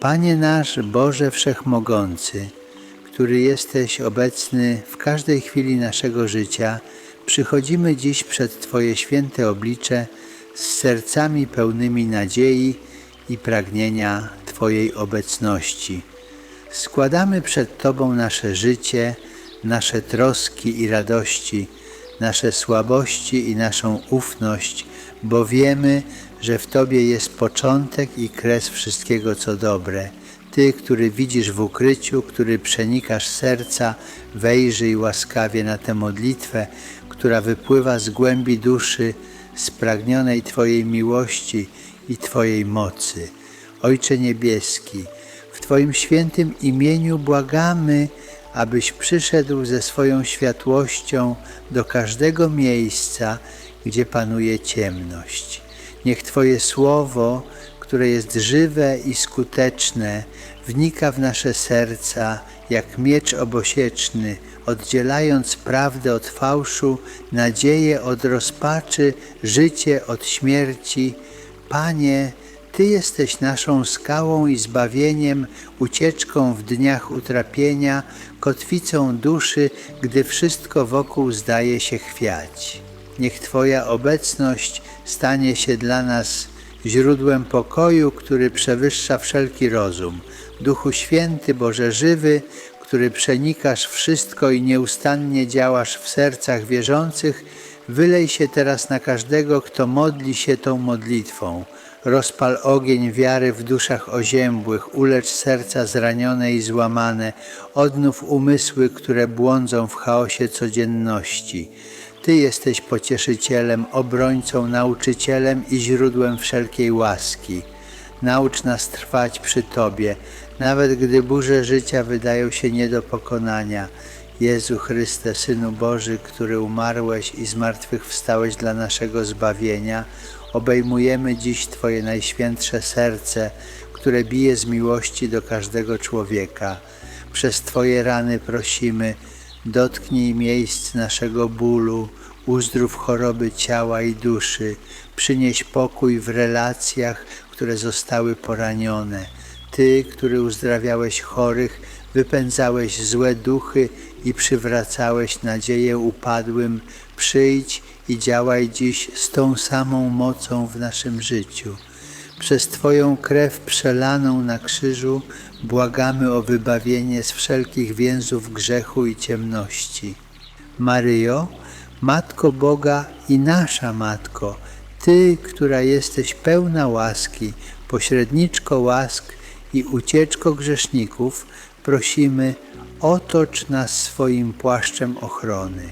Panie nasz Boże Wszechmogący, który jesteś obecny w każdej chwili naszego życia, przychodzimy dziś przed Twoje święte oblicze z sercami pełnymi nadziei i pragnienia Twojej obecności. Składamy przed Tobą nasze życie, nasze troski i radości, nasze słabości i naszą ufność, bo wiemy, że w Tobie jest początek i kres wszystkiego, co dobre. Ty, który widzisz w ukryciu, który przenikasz serca, wejrzyj łaskawie na tę modlitwę, która wypływa z głębi duszy, spragnionej Twojej miłości i Twojej mocy. Ojcze Niebieski, w Twoim świętym imieniu błagamy, abyś przyszedł ze swoją światłością do każdego miejsca, gdzie panuje ciemność. Niech Twoje słowo, które jest żywe i skuteczne, wnika w nasze serca jak miecz obosieczny, oddzielając prawdę od fałszu, nadzieję od rozpaczy, życie od śmierci. Panie, Ty jesteś naszą skałą i zbawieniem, ucieczką w dniach utrapienia, kotwicą duszy, gdy wszystko wokół zdaje się chwiać. Niech Twoja obecność stanie się dla nas źródłem pokoju, który przewyższa wszelki rozum. Duchu Święty, Boże żywy, który przenikasz wszystko i nieustannie działasz w sercach wierzących, wylej się teraz na każdego, kto modli się tą modlitwą. Rozpal ogień wiary w duszach oziębłych, ulecz serca zranione i złamane, odnów umysły, które błądzą w chaosie codzienności. Ty jesteś pocieszycielem, obrońcą, nauczycielem i źródłem wszelkiej łaski. Naucz nas trwać przy Tobie, nawet gdy burze życia wydają się nie do pokonania. Jezu Chryste, Synu Boży, który umarłeś i zmartwychwstałeś dla naszego zbawienia, obejmujemy dziś Twoje najświętsze serce, które bije z miłości do każdego człowieka. Przez Twoje rany prosimy, dotknij miejsc naszego bólu, uzdrów choroby ciała i duszy, przynieś pokój w relacjach, które zostały poranione. Ty, który uzdrawiałeś chorych, wypędzałeś złe duchy i przywracałeś nadzieję upadłym, przyjdź i działaj dziś z tą samą mocą w naszym życiu. Przez Twoją krew przelaną na krzyżu błagamy o wybawienie z wszelkich więzów grzechu i ciemności. Maryjo, Matko Boga i nasza Matko, Ty, która jesteś pełna łaski, pośredniczko łask i ucieczko grzeszników, prosimy, otocz nas swoim płaszczem ochrony.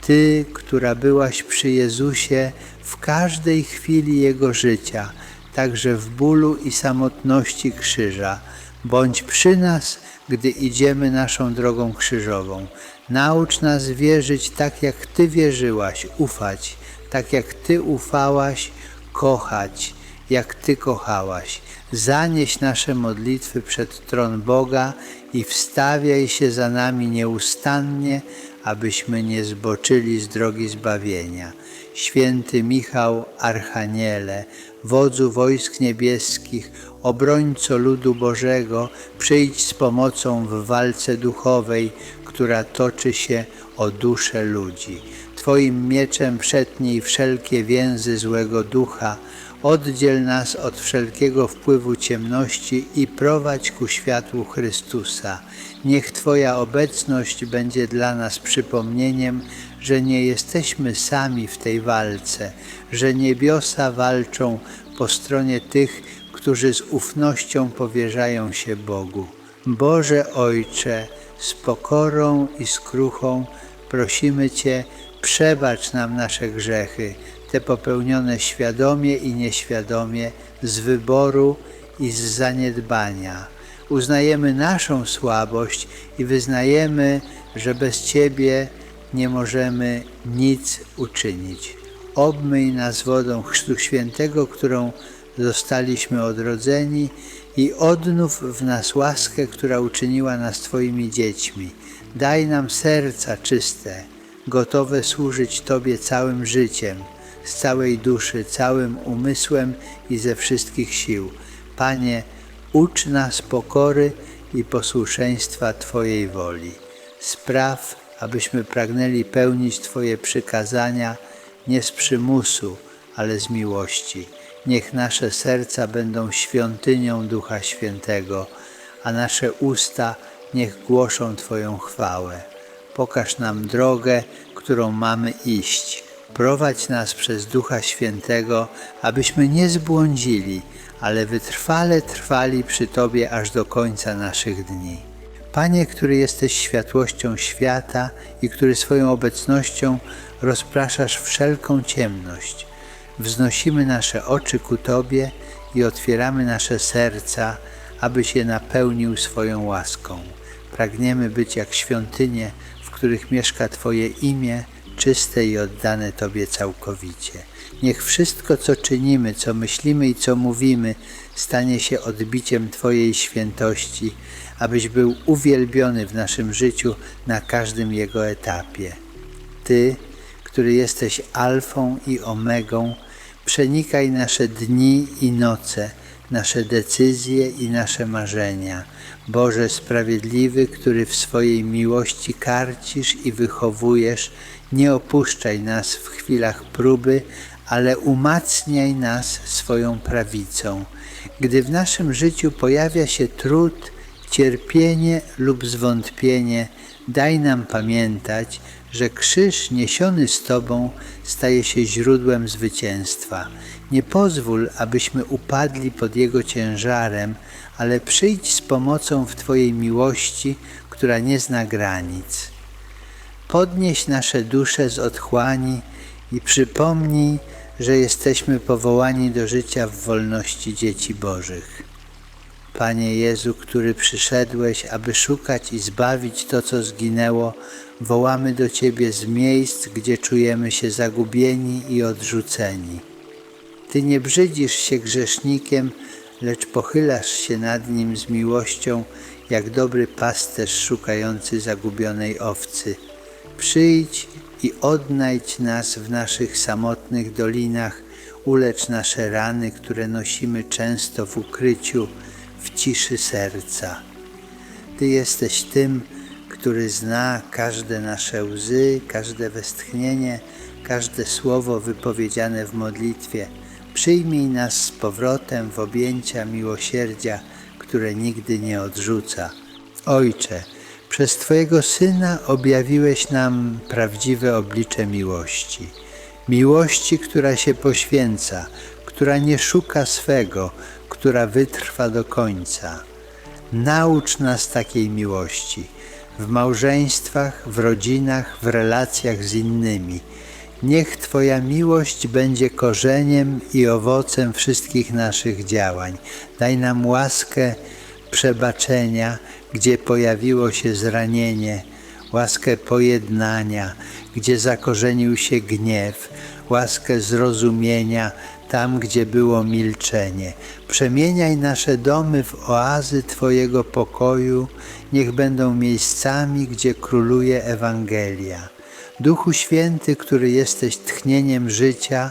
Ty, która byłaś przy Jezusie w każdej chwili Jego życia, także w bólu i samotności krzyża, bądź przy nas, gdy idziemy naszą drogą krzyżową. Naucz nas wierzyć tak, jak Ty wierzyłaś, ufać, tak jak Ty ufałaś, kochać, jak Ty kochałaś. Zanieś nasze modlitwy przed tron Boga i wstawiaj się za nami nieustannie, abyśmy nie zboczyli z drogi zbawienia. Święty Michał, Archaniele, wodzu wojsk niebieskich, obrońco ludu Bożego, przyjdź z pomocą w walce duchowej, która toczy się o duszę ludzi. Twoim mieczem przetnij wszelkie więzy złego ducha, oddziel nas od wszelkiego wpływu ciemności i prowadź ku światłu Chrystusa. Niech Twoja obecność będzie dla nas przypomnieniem, że nie jesteśmy sami w tej walce, że niebiosa walczą po stronie tych, którzy z ufnością powierzają się Bogu. Boże Ojcze, z pokorą i skruchą prosimy Cię, przebacz nam nasze grzechy, te popełnione świadomie i nieświadomie, z wyboru i z zaniedbania. Uznajemy naszą słabość i wyznajemy, że bez Ciebie nie możemy nic uczynić. Obmyj nas wodą Chrztu Świętego, którą zostaliśmy odrodzeni i odnów w nas łaskę, która uczyniła nas Twoimi dziećmi. Daj nam serca czyste, gotowe służyć Tobie całym życiem, z całej duszy, całym umysłem i ze wszystkich sił. Panie, Ucz nas pokory i posłuszeństwa Twojej woli. Spraw, abyśmy pragnęli pełnić Twoje przykazania nie z przymusu, ale z miłości. Niech nasze serca będą świątynią Ducha Świętego, a nasze usta niech głoszą Twoją chwałę. Pokaż nam drogę, którą mamy iść. Prowadź nas przez Ducha Świętego, abyśmy nie zbłądzili, ale wytrwale trwali przy Tobie aż do końca naszych dni. Panie, który jesteś światłością świata i który swoją obecnością rozpraszasz wszelką ciemność, wznosimy nasze oczy ku Tobie i otwieramy nasze serca, abyś je napełnił swoją łaską. Pragniemy być jak świątynie, w których mieszka Twoje imię, czyste i oddane Tobie całkowicie. Niech wszystko, co czynimy, co myślimy i co mówimy, stanie się odbiciem Twojej świętości, abyś był uwielbiony w naszym życiu na każdym jego etapie. Ty, który jesteś Alfą i Omegą, przenikaj nasze dni i noce, nasze decyzje i nasze marzenia. Boże Sprawiedliwy, który w swojej miłości karcisz i wychowujesz, nie opuszczaj nas w chwilach próby, ale umacniaj nas swoją prawicą. Gdy w naszym życiu pojawia się trud, cierpienie lub zwątpienie, daj nam pamiętać, że krzyż niesiony z Tobą staje się źródłem zwycięstwa. Nie pozwól, abyśmy upadli pod jego ciężarem, ale przyjdź z pomocą w Twojej miłości, która nie zna granic. Podnieś nasze dusze z otchłani i przypomnij, że jesteśmy powołani do życia w wolności dzieci Bożych. Panie Jezu, który przyszedłeś, aby szukać i zbawić to, co zginęło, wołamy do Ciebie z miejsc, gdzie czujemy się zagubieni i odrzuceni. Ty nie brzydzisz się grzesznikiem, lecz pochylasz się nad nim z miłością, jak dobry pasterz szukający zagubionej owcy. Przyjdź i odnajdź nas w naszych samotnych dolinach, ulecz nasze rany, które nosimy często w ukryciu, w ciszy serca. Ty jesteś tym, który zna każde nasze łzy, każde westchnienie, każde słowo wypowiedziane w modlitwie. Przyjmij nas z powrotem w objęcia miłosierdzia, które nigdy nie odrzuca. Ojcze, przez Twojego Syna objawiłeś nam prawdziwe oblicze miłości. Miłości, która się poświęca, która nie szuka swego, która wytrwa do końca. Naucz nas takiej miłości w małżeństwach, w rodzinach, w relacjach z innymi. Niech Twoja miłość będzie korzeniem i owocem wszystkich naszych działań. Daj nam łaskę przebaczenia, gdzie pojawiło się zranienie, łaskę pojednania, gdzie zakorzenił się gniew, łaskę zrozumienia tam, gdzie było milczenie. Przemieniaj nasze domy w oazy Twojego pokoju, niech będą miejscami, gdzie króluje Ewangelia. Duchu Święty, który jesteś tchnieniem życia,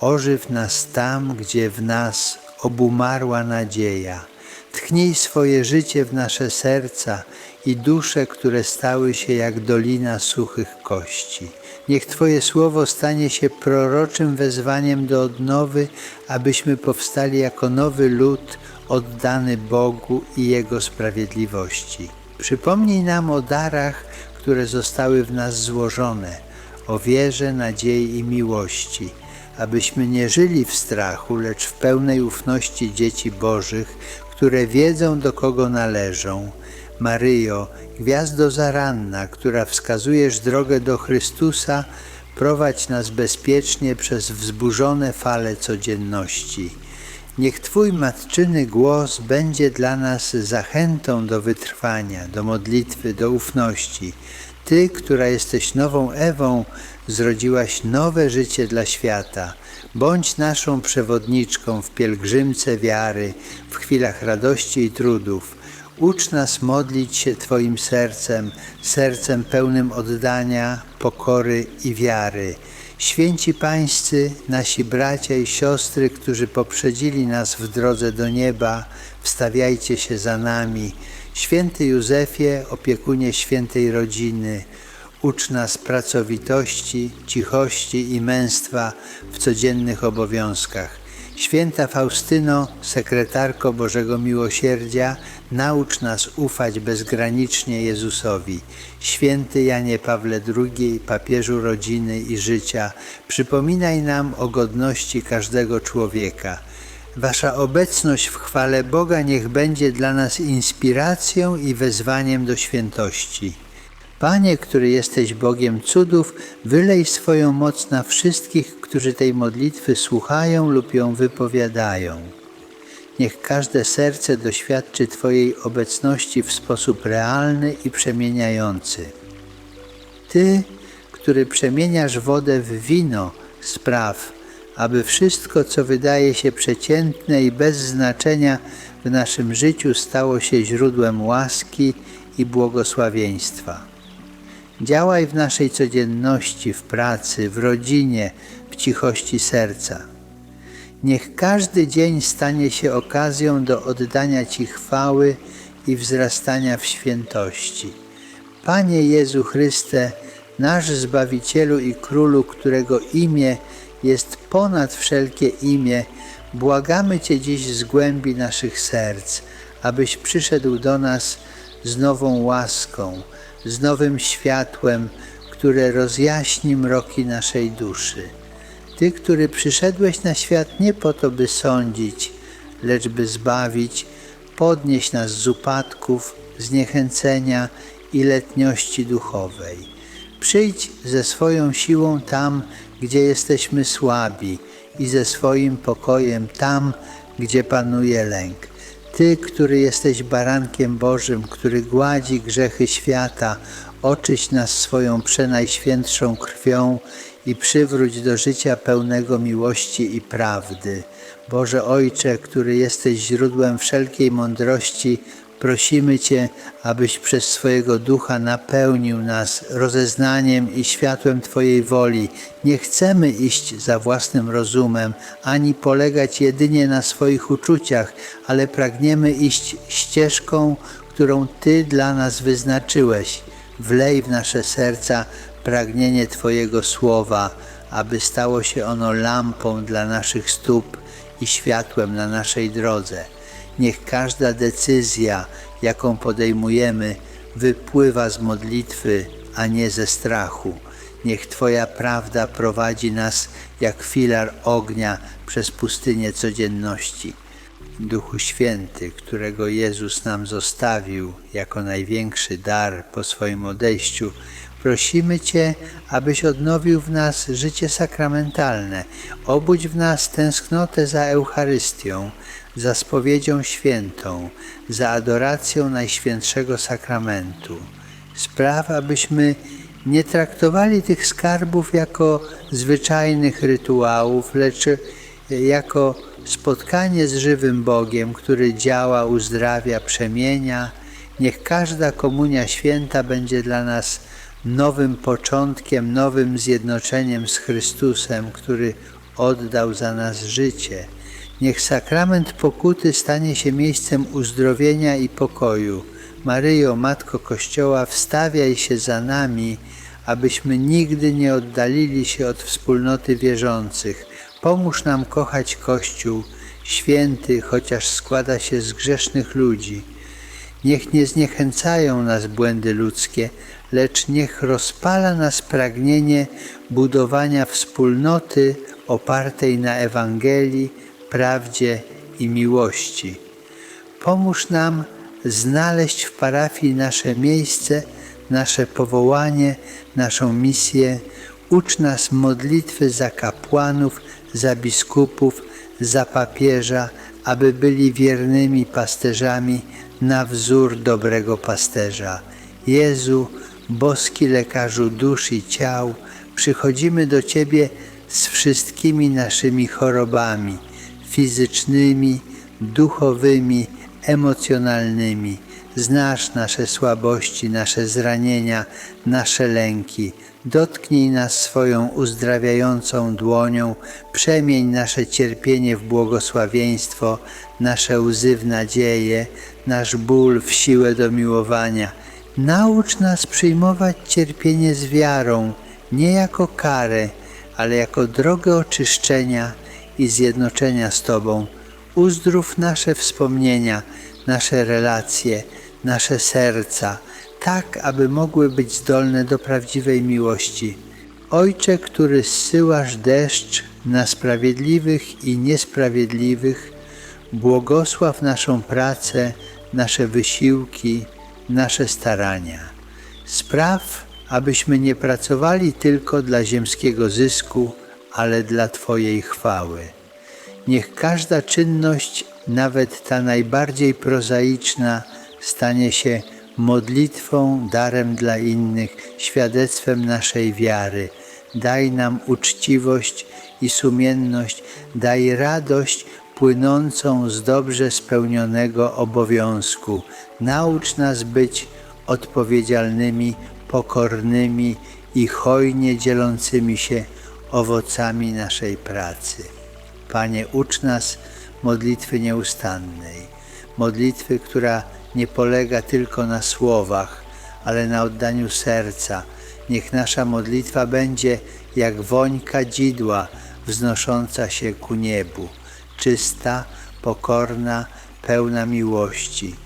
ożyw nas tam, gdzie w nas obumarła nadzieja. Tchnij swoje życie w nasze serca i dusze, które stały się jak dolina suchych kości. Niech Twoje słowo stanie się proroczym wezwaniem do odnowy, abyśmy powstali jako nowy lud oddany Bogu i Jego sprawiedliwości. Przypomnij nam o darach, które zostały w nas złożone, o wierze, nadziei i miłości, abyśmy nie żyli w strachu, lecz w pełnej ufności dzieci Bożych, które wiedzą, do kogo należą. Maryjo, gwiazdo zaranna, która wskazujesz drogę do Chrystusa, prowadź nas bezpiecznie przez wzburzone fale codzienności. Niech Twój matczyny głos będzie dla nas zachętą do wytrwania, do modlitwy, do ufności. Ty, która jesteś nową Ewą, zrodziłaś nowe życie dla świata. Bądź naszą przewodniczką w pielgrzymce wiary, w chwilach radości i trudów. Ucz nas modlić się Twoim sercem, sercem pełnym oddania, pokory i wiary. Święci Pańscy, nasi bracia i siostry, którzy poprzedzili nas w drodze do nieba, wstawiajcie się za nami. Święty Józefie, opiekunie świętej rodziny, ucz nas pracowitości, cichości i męstwa w codziennych obowiązkach. Święta Faustyno, sekretarko Bożego Miłosierdzia, naucz nas ufać bezgranicznie Jezusowi. Święty Janie Pawle II, papieżu rodziny i życia, przypominaj nam o godności każdego człowieka. Wasza obecność w chwale Boga niech będzie dla nas inspiracją i wezwaniem do świętości. Panie, który jesteś Bogiem cudów, wylej swoją moc na wszystkich, którzy tej modlitwy słuchają lub ją wypowiadają. Niech każde serce doświadczy Twojej obecności w sposób realny i przemieniający. Ty, który przemieniasz wodę w wino, spraw, aby wszystko, co wydaje się przeciętne i bez znaczenia w naszym życiu, stało się źródłem łaski i błogosławieństwa. Działaj w naszej codzienności, w pracy, w rodzinie, w cichości serca. Niech każdy dzień stanie się okazją do oddania Ci chwały i wzrastania w świętości. Panie Jezu Chryste, nasz Zbawicielu i Królu, którego imię jest ponad wszelkie imię, błagamy Cię dziś z głębi naszych serc, abyś przyszedł do nas z nową łaską, z nowym światłem, które rozjaśni mroki naszej duszy. Ty, który przyszedłeś na świat nie po to, by sądzić, lecz by zbawić, podnieść nas z upadków, zniechęcenia i letniości duchowej. Przyjdź ze swoją siłą tam, gdzie jesteśmy słabi i ze swoim pokojem tam, gdzie panuje lęk. Ty, który jesteś barankiem Bożym, który gładzi grzechy świata, oczyść nas swoją przenajświętszą krwią i przywróć do życia pełnego miłości i prawdy. Boże Ojcze, który jesteś źródłem wszelkiej mądrości, prosimy Cię, abyś przez swojego Ducha napełnił nas rozeznaniem i światłem Twojej woli. Nie chcemy iść za własnym rozumem, ani polegać jedynie na swoich uczuciach, ale pragniemy iść ścieżką, którą Ty dla nas wyznaczyłeś. Wlej w nasze serca pragnienie Twojego słowa, aby stało się ono lampą dla naszych stóp i światłem na naszej drodze. Niech każda decyzja, jaką podejmujemy, wypływa z modlitwy, a nie ze strachu. Niech Twoja prawda prowadzi nas jak filar ognia przez pustynię codzienności. Duchu Święty, którego Jezus nam zostawił jako największy dar po swoim odejściu, prosimy Cię, abyś odnowił w nas życie sakramentalne, obudź w nas tęsknotę za Eucharystią, za spowiedzią świętą, za adoracją Najświętszego Sakramentu. Spraw, abyśmy nie traktowali tych skarbów jako zwyczajnych rytuałów, lecz jako spotkanie z żywym Bogiem, który działa, uzdrawia, przemienia. Niech każda komunia święta będzie dla nas nowym początkiem, nowym zjednoczeniem z Chrystusem, który oddał za nas życie. Niech sakrament pokuty stanie się miejscem uzdrowienia i pokoju. Maryjo, Matko Kościoła, wstawiaj się za nami, abyśmy nigdy nie oddalili się od wspólnoty wierzących. Pomóż nam kochać Kościół, święty, chociaż składa się z grzesznych ludzi. Niech nie zniechęcają nas błędy ludzkie, lecz niech rozpala nas pragnienie budowania wspólnoty opartej na Ewangelii, prawdzie i miłości. Pomóż nam znaleźć w parafii nasze miejsce, nasze powołanie, naszą misję. Ucz nas modlitwy za kapłanów, za biskupów, za papieża, aby byli wiernymi pasterzami na wzór dobrego pasterza. Jezu, boski lekarzu dusz i ciał, przychodzimy do Ciebie z wszystkimi naszymi chorobami fizycznymi, duchowymi, emocjonalnymi. Znasz nasze słabości, nasze zranienia, nasze lęki. Dotknij nas swoją uzdrawiającą dłonią, przemień nasze cierpienie w błogosławieństwo, nasze łzy w nadzieję, nasz ból w siłę do miłowania. Naucz nas przyjmować cierpienie z wiarą, nie jako karę, ale jako drogę oczyszczenia i zjednoczenia z Tobą. Uzdrów nasze wspomnienia, nasze relacje, nasze serca, tak aby mogły być zdolne do prawdziwej miłości. Ojcze, który zsyłasz deszcz na sprawiedliwych i niesprawiedliwych, błogosław naszą pracę, nasze wysiłki, nasze starania. Spraw, abyśmy nie pracowali tylko dla ziemskiego zysku, ale dla Twojej chwały. Niech każda czynność, nawet ta najbardziej prozaiczna, stanie się modlitwą, darem dla innych, świadectwem naszej wiary. Daj nam uczciwość i sumienność, daj radość płynącą z dobrze spełnionego obowiązku. Naucz nas być odpowiedzialnymi, pokornymi i hojnie dzielącymi się owocami naszej pracy. Panie, ucz nas modlitwy nieustannej, modlitwy, która nie polega tylko na słowach, ale na oddaniu serca. Niech nasza modlitwa będzie jak woń kadzidła wznosząca się ku niebu, czysta, pokorna, pełna miłości.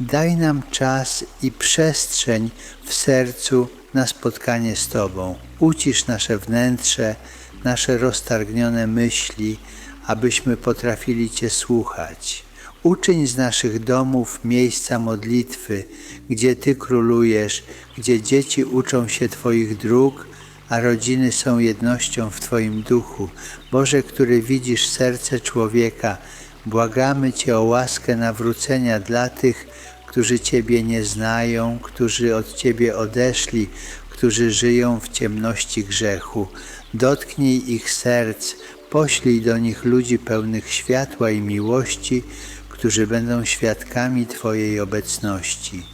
Daj nam czas i przestrzeń w sercu na spotkanie z Tobą. Ucisz nasze wnętrze, nasze roztargnione myśli, abyśmy potrafili Cię słuchać. Uczyń z naszych domów miejsca modlitwy, gdzie Ty królujesz, gdzie dzieci uczą się Twoich dróg, a rodziny są jednością w Twoim duchu. Boże, który widzisz serce człowieka, błagamy Cię o łaskę nawrócenia dla tych, którzy Ciebie nie znają, którzy od Ciebie odeszli, którzy żyją w ciemności grzechu. Dotknij ich serc, poślij do nich ludzi pełnych światła i miłości, którzy będą świadkami Twojej obecności.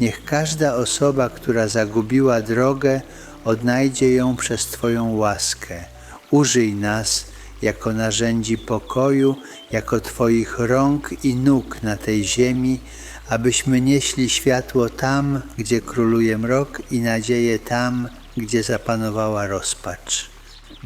Niech każda osoba, która zagubiła drogę, odnajdzie ją przez Twoją łaskę. Użyj nas jako narzędzi pokoju, jako Twoich rąk i nóg na tej ziemi, abyśmy nieśli światło tam, gdzie króluje mrok i nadzieję tam, gdzie zapanowała rozpacz.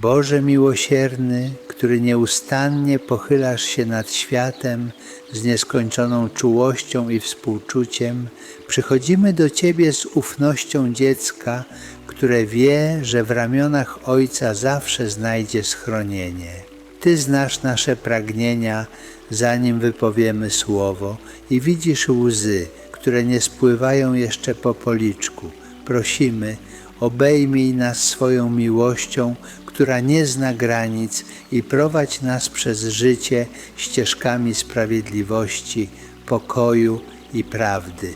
Boże miłosierny, który nieustannie pochylasz się nad światem z nieskończoną czułością i współczuciem, przychodzimy do Ciebie z ufnością dziecka, które wie, że w ramionach Ojca zawsze znajdzie schronienie. Ty znasz nasze pragnienia, zanim wypowiemy słowo i widzisz łzy, które nie spływają jeszcze po policzku. Prosimy, obejmij nas swoją miłością, która nie zna granic i prowadź nas przez życie ścieżkami sprawiedliwości, pokoju i prawdy.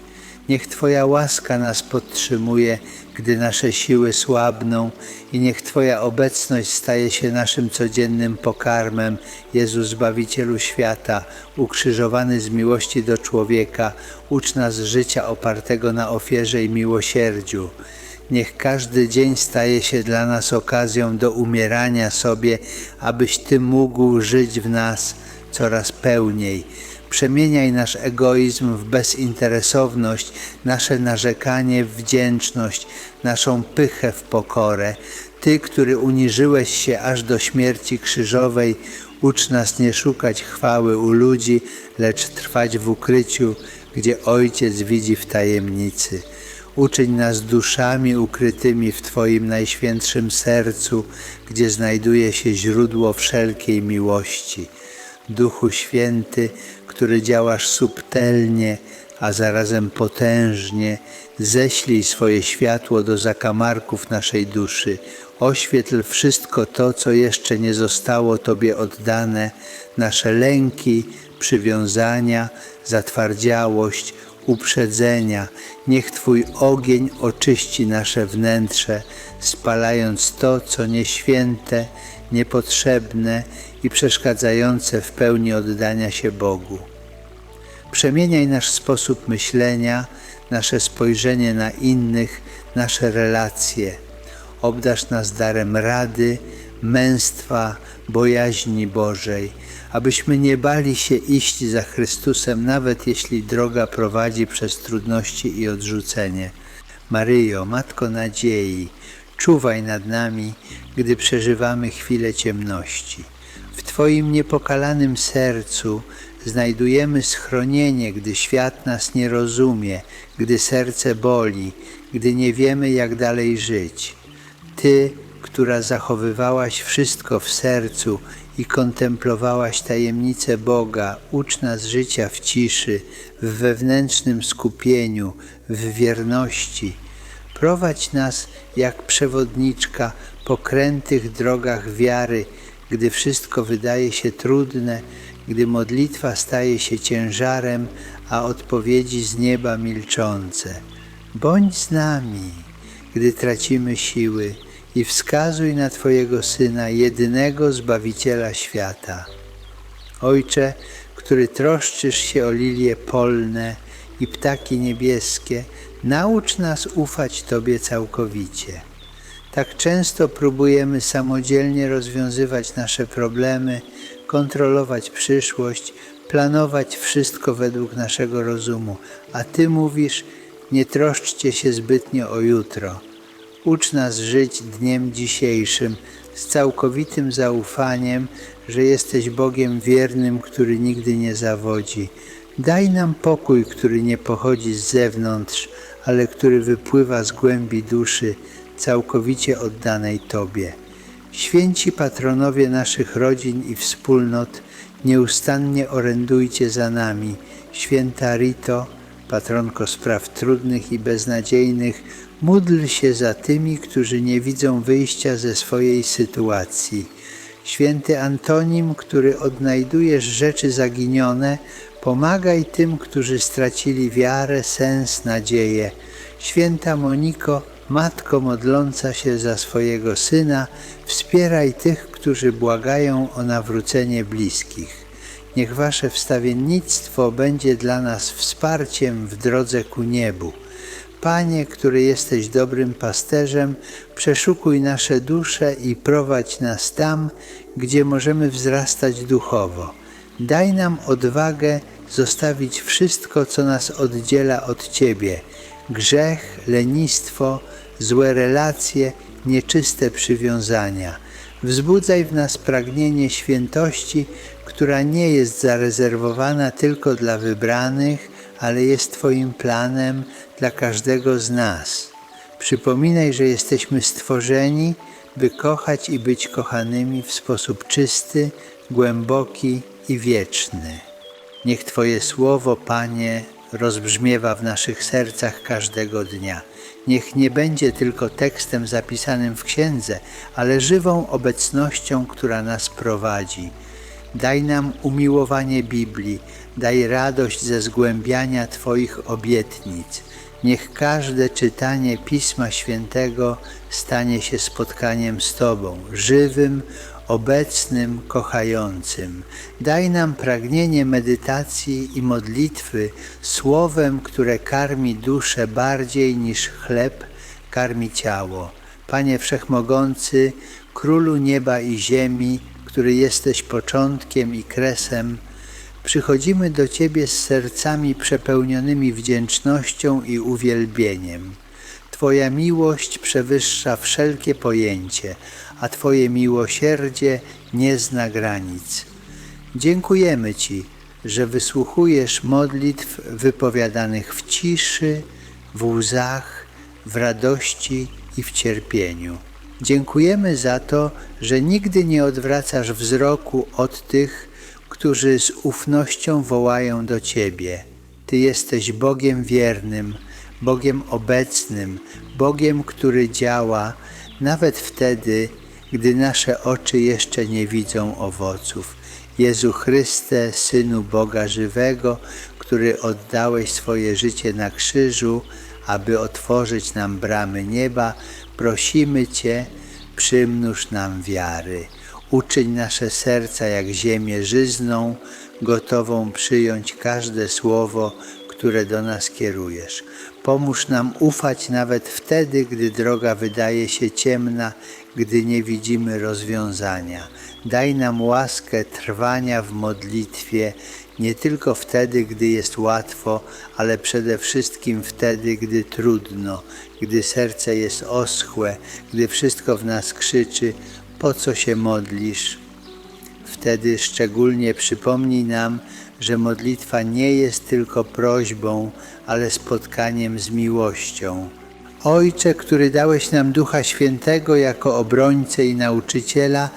Niech Twoja łaska nas podtrzymuje, gdy nasze siły słabną i niech Twoja obecność staje się naszym codziennym pokarmem. Jezu Zbawicielu świata, ukrzyżowany z miłości do człowieka, ucz nas życia opartego na ofierze i miłosierdziu. Niech każdy dzień staje się dla nas okazją do umierania sobie, abyś Ty mógł żyć w nas coraz pełniej. Przemieniaj nasz egoizm w bezinteresowność, nasze narzekanie w wdzięczność, naszą pychę w pokorę. Ty, który uniżyłeś się aż do śmierci krzyżowej, ucz nas nie szukać chwały u ludzi, lecz trwać w ukryciu, gdzie Ojciec widzi w tajemnicy. Uczyń nas duszami ukrytymi w Twoim najświętszym sercu, gdzie znajduje się źródło wszelkiej miłości. Duchu Święty, który działasz subtelnie, a zarazem potężnie, ześlij swoje światło do zakamarków naszej duszy. Oświetl wszystko to, co jeszcze nie zostało Tobie oddane, nasze lęki, przywiązania, zatwardziałość, uprzedzenia. Niech Twój ogień oczyści nasze wnętrze, spalając to, co nieświęte, niepotrzebne i przeszkadzające w pełni oddania się Bogu. Przemieniaj nasz sposób myślenia, nasze spojrzenie na innych, nasze relacje. Obdasz nas darem rady, męstwa, bojaźni Bożej, abyśmy nie bali się iść za Chrystusem, nawet jeśli droga prowadzi przez trudności i odrzucenie. Maryjo, Matko Nadziei, czuwaj nad nami, gdy przeżywamy chwile ciemności. W Twoim niepokalanym sercu znajdujemy schronienie, gdy świat nas nie rozumie, gdy serce boli, gdy nie wiemy, jak dalej żyć. Ty, która zachowywałaś wszystko w sercu i kontemplowałaś tajemnice Boga, ucz nas życia w ciszy, w wewnętrznym skupieniu, w wierności. Prowadź nas jak przewodniczka po krętych drogach wiary, gdy wszystko wydaje się trudne, gdy modlitwa staje się ciężarem, a odpowiedzi z nieba milczące. Bądź z nami, gdy tracimy siły i wskazuj na Twojego Syna, jedynego Zbawiciela świata. Ojcze, który troszczysz się o lilie polne i ptaki niebieskie, naucz nas ufać Tobie całkowicie. Tak często próbujemy samodzielnie rozwiązywać nasze problemy, kontrolować przyszłość, planować wszystko według naszego rozumu, a Ty mówisz, nie troszczcie się zbytnio o jutro. Ucz nas żyć dniem dzisiejszym z całkowitym zaufaniem, że jesteś Bogiem wiernym, który nigdy nie zawodzi. Daj nam pokój, który nie pochodzi z zewnątrz, ale który wypływa z głębi duszy, całkowicie oddanej Tobie. Święci patronowie naszych rodzin i wspólnot, nieustannie orędujcie za nami. Święta Rito, patronko spraw trudnych i beznadziejnych, módl się za tymi, którzy nie widzą wyjścia ze swojej sytuacji. Święty Antonim, który odnajdujesz rzeczy zaginione, pomagaj tym, którzy stracili wiarę, sens, nadzieję. Święta Moniko, Matko modląca się za swojego Syna, wspieraj tych, którzy błagają o nawrócenie bliskich. Niech Wasze wstawiennictwo będzie dla nas wsparciem w drodze ku niebu. Panie, który jesteś dobrym pasterzem, przeszukuj nasze dusze i prowadź nas tam, gdzie możemy wzrastać duchowo. Daj nam odwagę zostawić wszystko, co nas oddziela od Ciebie grzech, lenistwo, złe relacje, nieczyste przywiązania. Wzbudzaj w nas pragnienie świętości, która nie jest zarezerwowana tylko dla wybranych, ale jest Twoim planem dla każdego z nas. Przypominaj, że jesteśmy stworzeni, by kochać i być kochanymi w sposób czysty, głęboki i wieczny. Niech Twoje słowo, Panie, rozbrzmiewa w naszych sercach każdego dnia. Niech nie będzie tylko tekstem zapisanym w księdze, ale żywą obecnością, która nas prowadzi. Daj nam umiłowanie Biblii, daj radość ze zgłębiania Twoich obietnic. Niech każde czytanie Pisma Świętego stanie się spotkaniem z Tobą, żywym, obecnym, kochającym. Daj nam pragnienie medytacji i modlitwy słowem, które karmi duszę bardziej niż chleb karmi ciało. Panie Wszechmogący, Królu nieba i ziemi, który jesteś początkiem i kresem, przychodzimy do Ciebie z sercami przepełnionymi wdzięcznością i uwielbieniem. Twoja miłość przewyższa wszelkie pojęcie, a Twoje miłosierdzie nie zna granic. Dziękujemy Ci, że wysłuchujesz modlitw wypowiadanych w ciszy, w łzach, w radości i w cierpieniu. Dziękujemy za to, że nigdy nie odwracasz wzroku od tych, którzy z ufnością wołają do Ciebie. Ty jesteś Bogiem wiernym, Bogiem obecnym, Bogiem, który działa nawet wtedy, gdy nasze oczy jeszcze nie widzą owoców. Jezu Chryste, Synu Boga żywego, który oddałeś swoje życie na krzyżu, aby otworzyć nam bramy nieba, prosimy Cię, przymnóż nam wiary. Uczyń nasze serca jak ziemię żyzną, gotową przyjąć każde słowo, które do nas kierujesz. Pomóż nam ufać nawet wtedy, gdy droga wydaje się ciemna, gdy nie widzimy rozwiązania. Daj nam łaskę trwania w modlitwie, nie tylko wtedy, gdy jest łatwo, ale przede wszystkim wtedy, gdy trudno, gdy serce jest oschłe, gdy wszystko w nas krzyczy: Po co się modlisz? Wtedy szczególnie przypomnij nam, że modlitwa nie jest tylko prośbą, ale spotkaniem z miłością. Ojcze, który dałeś nam Ducha Świętego jako obrońcę i nauczyciela,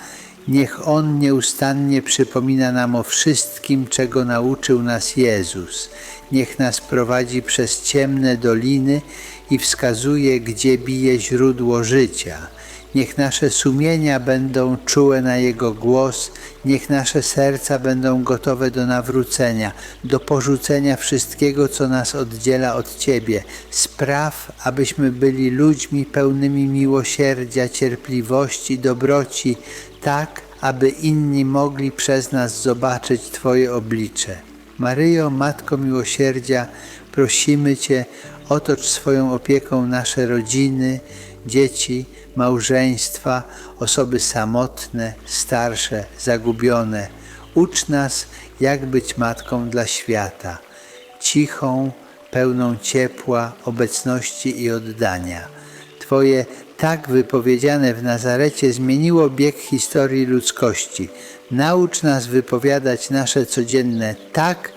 niech On nieustannie przypomina nam o wszystkim, czego nauczył nas Jezus. Niech nas prowadzi przez ciemne doliny i wskazuje, gdzie bije źródło życia. Niech nasze sumienia będą czułe na Jego głos, niech nasze serca będą gotowe do nawrócenia, do porzucenia wszystkiego, co nas oddziela od Ciebie. Spraw, abyśmy byli ludźmi pełnymi miłosierdzia, cierpliwości, dobroci, tak, aby inni mogli przez nas zobaczyć Twoje oblicze. Maryjo, Matko Miłosierdzia, prosimy Cię, otocz swoją opieką nasze rodziny, dzieci, małżeństwa, osoby samotne, starsze, zagubione. Ucz nas, jak być matką dla świata, cichą, pełną ciepła, obecności i oddania. Twoje tak wypowiedziane w Nazarecie zmieniło bieg historii ludzkości. Naucz nas wypowiadać nasze codzienne tak,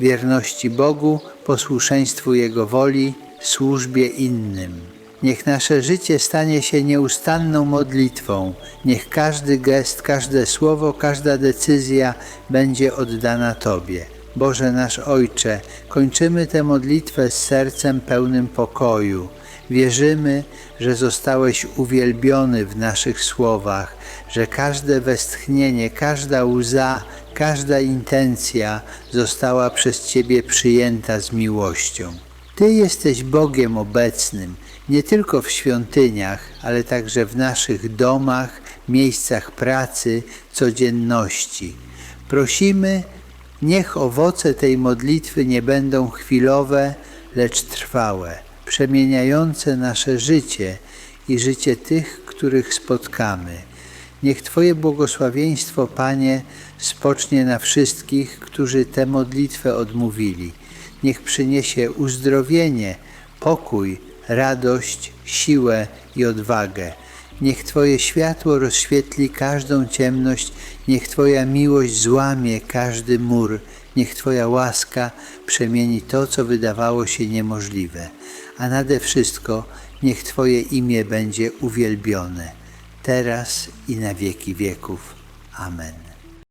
wierności Bogu, posłuszeństwu Jego woli, służbie innym. Niech nasze życie stanie się nieustanną modlitwą. Niech każdy gest, każde słowo, każda decyzja będzie oddana Tobie. Boże nasz Ojcze, kończymy tę modlitwę z sercem pełnym pokoju. Wierzymy, że zostałeś uwielbiony w naszych słowach, że każde westchnienie, każda łza, każda intencja została przez Ciebie przyjęta z miłością. Ty jesteś Bogiem obecnym, nie tylko w świątyniach, ale także w naszych domach, miejscach pracy, codzienności. Prosimy, niech owoce tej modlitwy nie będą chwilowe, lecz trwałe, przemieniające nasze życie i życie tych, których spotkamy. Niech Twoje błogosławieństwo, Panie, spocznie na wszystkich, którzy tę modlitwę odmówili. Niech przyniesie uzdrowienie, pokój, radość, siłę i odwagę. Niech Twoje światło rozświetli każdą ciemność, niech Twoja miłość złamie każdy mur, niech Twoja łaska przemieni to, co wydawało się niemożliwe. A nade wszystko niech Twoje imię będzie uwielbione, teraz i na wieki wieków. Amen.